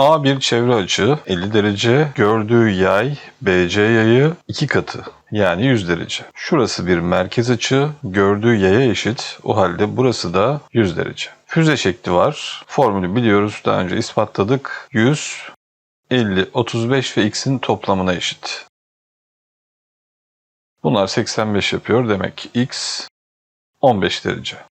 A bir çevre açı 50 derece, gördüğü yay BC yayı 2 katı yani 100 derece. Şurası bir merkez açı, gördüğü yaya eşit. O halde burası da 100 derece. Füze şekli var. Formülü biliyoruz. Daha önce ispatladık. 100, 50, 35 ve x'in toplamına eşit. Bunlar 85 yapıyor. Demek x 15 derece.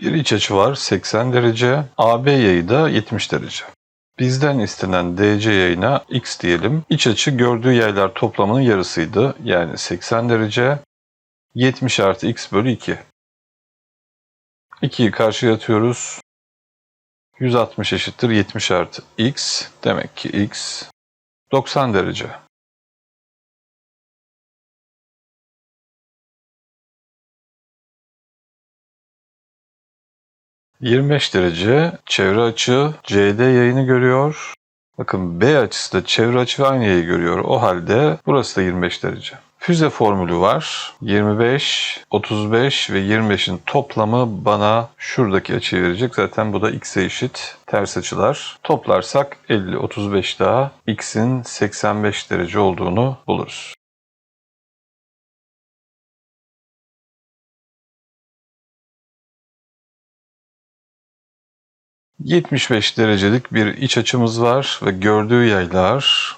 Bir iç açı var 80 derece, AB yayı da 70 derece. Bizden istenen DC yayına x diyelim. İç açı gördüğü yaylar toplamının yarısıydı. Yani 80 derece 70 artı x bölü 2. 2'yi karşıya atıyoruz. 160 eşittir 70 artı x. Demek ki x 90 derece. 25 derece çevre açı CD yayını görüyor. Bakın B açısı da çevre açı ve aynı yayı görüyor. O halde burası da 25 derece. Füze formülü var. 25, 35 ve 25'in toplamı bana şuradaki açıyı verecek. Zaten bu da x'e eşit ters açılar. Toplarsak 50, 35 daha x'in 85 derece olduğunu buluruz. 75 derecelik bir iç açımız var ve gördüğü yaylar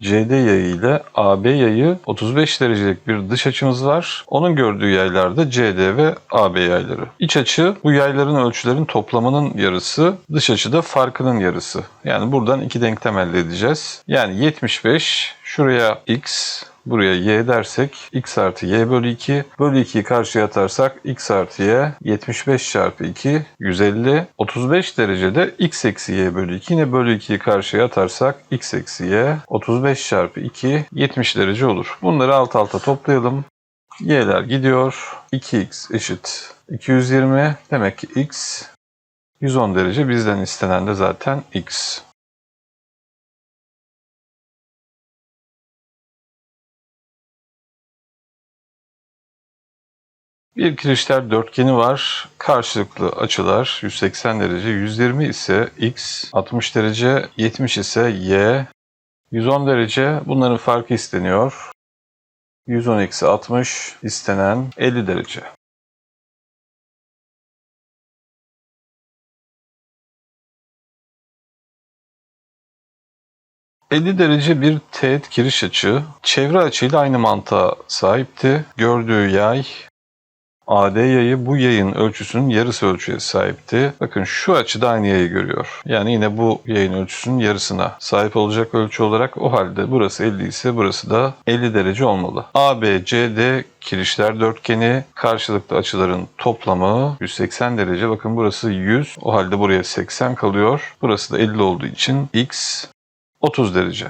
CD yayı ile AB yayı 35 derecelik bir dış açımız var. Onun gördüğü yaylar da CD ve AB yayları. İç açı bu yayların ölçülerin toplamının yarısı, dış açı da farkının yarısı. Yani buradan iki denklem elde edeceğiz. Yani 75 şuraya x, Buraya y dersek x artı y bölü 2. Bölü 2'yi karşıya atarsak x artı y 75 çarpı 2 150. 35 derecede x eksi y bölü 2. Yine bölü 2'yi karşıya atarsak x eksi y 35 çarpı 2 70 derece olur. Bunları alt alta toplayalım. y'ler gidiyor. 2x eşit 220. Demek ki x 110 derece bizden istenen de zaten x. Bir kirişler dörtgeni var. Karşılıklı açılar 180 derece, 120 ise x, 60 derece, 70 ise y, 110 derece. Bunların farkı isteniyor. 110 eksi 60 istenen 50 derece. ...50 derece bir teğet kiriş açı... ...çevre açıyla aynı mantığa sahipti. Gördüğü yay AD yayı bu yayın ölçüsünün yarısı ölçüye sahipti. Bakın şu açıda aynı yayı görüyor. Yani yine bu yayın ölçüsünün yarısına sahip olacak ölçü olarak o halde burası 50 ise burası da 50 derece olmalı. ABCD kirişler dörtgeni karşılıklı açıların toplamı 180 derece. Bakın burası 100. O halde buraya 80 kalıyor. Burası da 50 olduğu için x 30 derece.